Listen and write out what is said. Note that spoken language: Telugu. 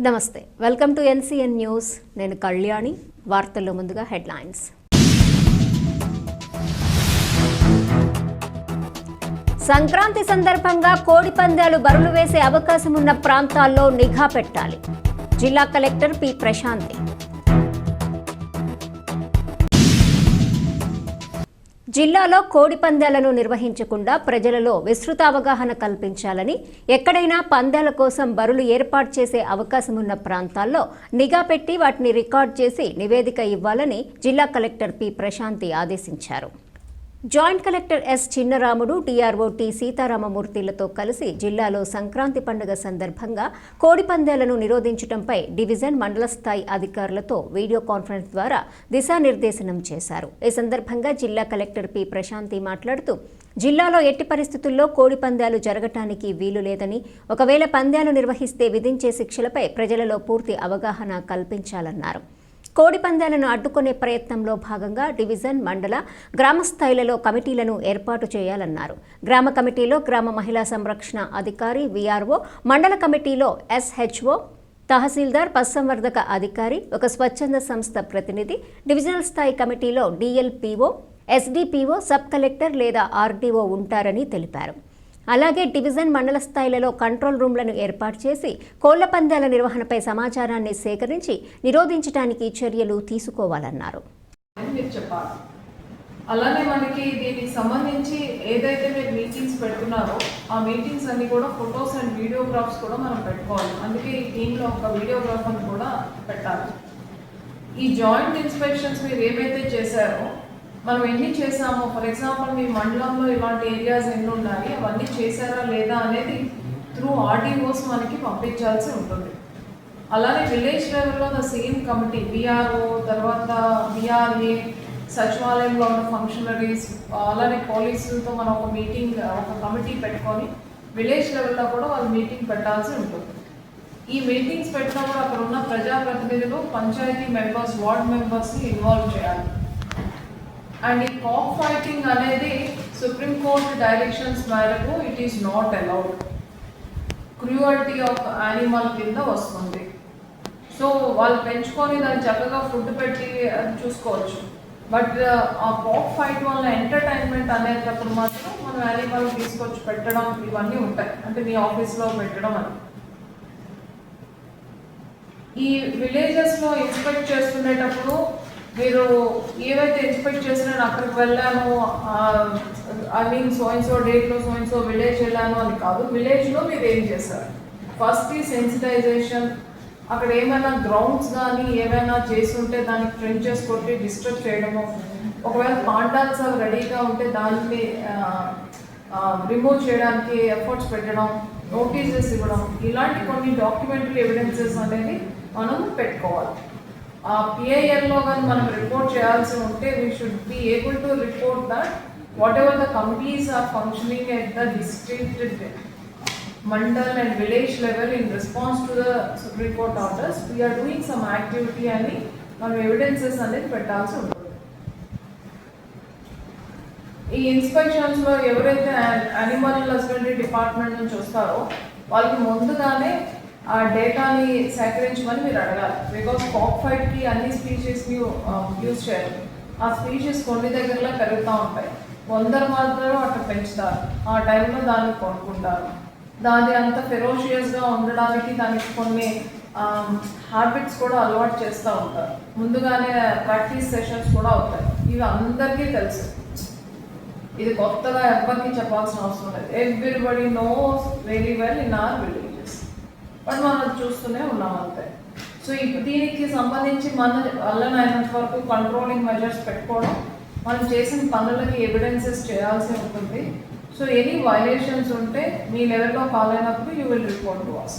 నమస్తే. వెల్కమ్ టు ఎన్సీఎన్ న్యూస్ నేను కళ్యాణి. వార్తల్లో ముందుగా హెడ్లైన్స్. సంక్రాంతి సందర్భంగా కోడి పందాలు బరులు వేసే అవకాశం ఉన్న ప్రాంతాల్లో నిఘా పెట్టాలి. జిల్లా కలెక్టర్ పి. ప్రశాంతి. జిల్లాలో కోడి పందాలను నిర్వహించకుండా ప్రజలలో విస్తృత అవగాహన కల్పించాలని ఎక్కడైనా పందాల కోసం బరులు ఏర్పాటు చేసే అవకాశం ఉన్న ప్రాంతాల్లో నిఘా పెట్టి వాటిని రికార్డ్ చేసి నివేదిక ఇవ్వాలని జిల్లా కలెక్టర్ పి. ప్రశాంతి ఆదేశించారు. Joint collector S Chinnaramudu TRO T సీతారామమూర్తిలతో కలిసి జిల్లాలో సంక్రాంతి పండుగ సందర్భంగా కోడి పందాలను నిరోధించడంపై డివిజన్ మండల స్థాయి అధికారులతో వీడియో కాన్ఫరెన్స్ ద్వారా దిశానిర్దేశనం చేశారు. ఈ సందర్భంగా జిల్లా కలెక్టర్ పి ప్రశాంతి మాట్లాడుతూ జిల్లాలో ఎట్టి పరిస్థితుల్లో కోడి పందాలు జరగటానికి వీలు లేదని ఒకవేళ పందాలు నిర్వహిస్తే విధించే శిక్షలపై ప్రజలలో పూర్తి అవగాహన కల్పించాలన్నారు. కోడి పందాలను అడ్డుకునే ప్రయత్నంలో భాగంగా డివిజన్ మండల గ్రామ స్థాయిలలో కమిటీలను ఏర్పాటు చేయాలన్నారు. గ్రామ కమిటీలో గ్రామ మహిళా సంరక్షణ అధికారి విఆర్ఓ మండల కమిటీలో ఎస్హెచ్ఓ తహసీల్దార్ పశుసంవర్ధక అధికారి ఒక స్వచ్ఛంద సంస్థ ప్రతినిధి డివిజనల్ స్థాయి కమిటీలో డిఎల్పిఓ ఎస్డిపిఓ సబ్ కలెక్టర్ లేదా ఆర్డీఓ ఉంటారని తెలిపారు. అలాగే డివిజన్ మండల స్థాయిలలో కంట్రోల్ రూమ్లను ఏర్పాటు చేసి కోళ్ళ పందాల నిర్వహణపై సమాచారాన్ని సేకరించి నిరోధించడానికి చర్యలు తీసుకోవాలన్నారు. అలానే మనకి దీనికి సంబంధించి ఏదైతే మీరు మీటింగ్స్ పెడుతున్నారో ఆ మీటింగ్స్ అన్ని కూడా ఫొటోస్ అండ్ వీడియోగ్రాఫ్స్ కూడా మనం పెట్టుకోవాలి. అందుకే ఈ టీంలో ఒక వీడియోగ్రాఫర్ని కూడా పెట్టాలి. ఈ జాయింట్ ఇన్స్పెక్షన్స్ మీరు ఏవైతే చేశారో మనం ఎన్ని చేసామో ఫర్ ఎగ్జాంపుల్ మీ మండలంలో ఇలాంటి ఏరియాస్ ఎన్ని ఉన్నాయి అవన్నీ చేశారా లేదా అనేది త్రూ ఆర్డీఓస్ మనకి పంపించాల్సి ఉంటుంది. అలానే విలేజ్ లెవెల్లో ద సేమ్ కమిటీ బీఆర్ఓ తర్వాత బీఆర్ఏ సచివాలయంలో ఉన్న ఫంక్షనరీస్ అలానే పోలీసులతో మనం ఒక మీటింగ్ ఒక కమిటీ పెట్టుకొని విలేజ్ లెవెల్లో కూడా వాళ్ళు మీటింగ్ పెట్టాల్సి ఉంటుంది. ఈ మీటింగ్స్ పెట్టినప్పుడు అక్కడ ఉన్న ప్రజాప్రతినిధులు పంచాయతీ మెంబర్స్ వార్డ్ మెంబర్స్ని ఇన్వాల్వ్ చేయాలి. అండ్ ఈ కాక్ ఫైటింగ్ అనేది సుప్రీంకోర్టు డైరెక్షన్స్ మేరకు it is not allowed cruelty of animal కింద వస్తుంది. సో వాళ్ళు పెంచుకొని దాన్ని చక్కగా ఫుడ్ పెట్టి అది చూసుకోవచ్చు. బట్ uh, ఆ కాక్ ఫైట్ వల్ల ఎంటర్టైన్మెంట్ అనేటప్పుడు మాత్రం మనం యానిమల్ తీసుకొచ్చి పెట్టడం ఇవన్నీ ఉంటాయి. అంటే మీ ఆఫీస్లో పెట్టడం అని. ఈ విలేజెస్లో ఇన్స్పెక్ట్ చేస్తునేటప్పుడు మీరు ఏవైతే ఇన్స్పెక్ట్ చేసినా అక్కడికి వెళ్ళాను ఐ మీన్ సోయిన్సో డేట్లో సోయిన్సో విలేజ్ వెళ్ళాను అని కాదు. విలేజ్లో మీరు ఏం చేశారు? ఫస్ట్ ఈ సెన్సిటైజేషన్ అక్కడ ఏమైనా గ్రౌండ్స్ కానీ ఏమైనా చేస్తుంటే దానికి ట్రెంచెస్ కొట్టి డిస్టర్బ్ చేయడము. ఒకవేళ పాండాల్స్ అవి రెడీగా ఉంటే దాన్ని రిమూవ్ చేయడానికి ఎఫర్ట్స్ పెట్టడం నోటీసెస్ ఇవ్వడం. ఇలాంటి కొన్ని డాక్యుమెంటరీ ఎవిడెన్సెస్ అనేది మనం పెట్టుకోవాలి. ఆ పిఐఎల్లో కానీ మనం రిపోర్ట్ చేయాల్సి ఉంటే we should be able to report that whatever the companies are functioning at the district mandal and village level in response to the supreme court orders we are doing some activity అని మనం ఎవిడెన్సెస్ అనేది పెట్టాల్సి ఉంటుంది. ఈ ఇన్స్పెక్షన్స్లో ఎవరైతే యానిమల్ హస్బెండరీ డిపార్ట్మెంట్ నుంచి వస్తారో వాళ్ళకి ముందుగానే ఆ డేటాని సేకరించమని మీరు అడగాలి. బికాస్ కాక్ ఫైట్కి అన్ని స్పీషీస్ని యూజ్ చేయాలి. ఆ స్పీషీస్ కొన్ని దగ్గరలో పెరుగుతూ ఉంటాయి. కొందరు మాత్రం అట్లా పెంచుతారు. ఆ టైంలో దాన్ని కొనుక్కుంటారు. దాని అంత ఫెరోషియస్గా ఉండడానికి దానికి కొన్ని హ్యాబిట్స్ కూడా అలవాటు చేస్తూ ఉంటారు. ముందుగానే ప్రాక్టీస్ సెషన్స్ కూడా అవుతాయి. ఇవి అందరికీ తెలుసు. ఇది కొత్తగా ఎవరికి చెప్పాల్సిన అవసరం లేదు. Everybody knows very well in our villages but మనం అది చూస్తూనే ఉన్నాం అంతే. సో ఇప్పుడు దీనికి సంబంధించి మన వల్లనైనంత వరకు కంట్రోలింగ్ మెజర్స్ పెట్టుకోవడం మనం చేసిన పనులకి ఎవిడెన్సెస్ చేయాల్సి ఉంటుంది. సో ఎనీ వైలేషన్స్ ఉంటే మీ లెవెల్లో కాల్ అయినప్పుడు you will report to us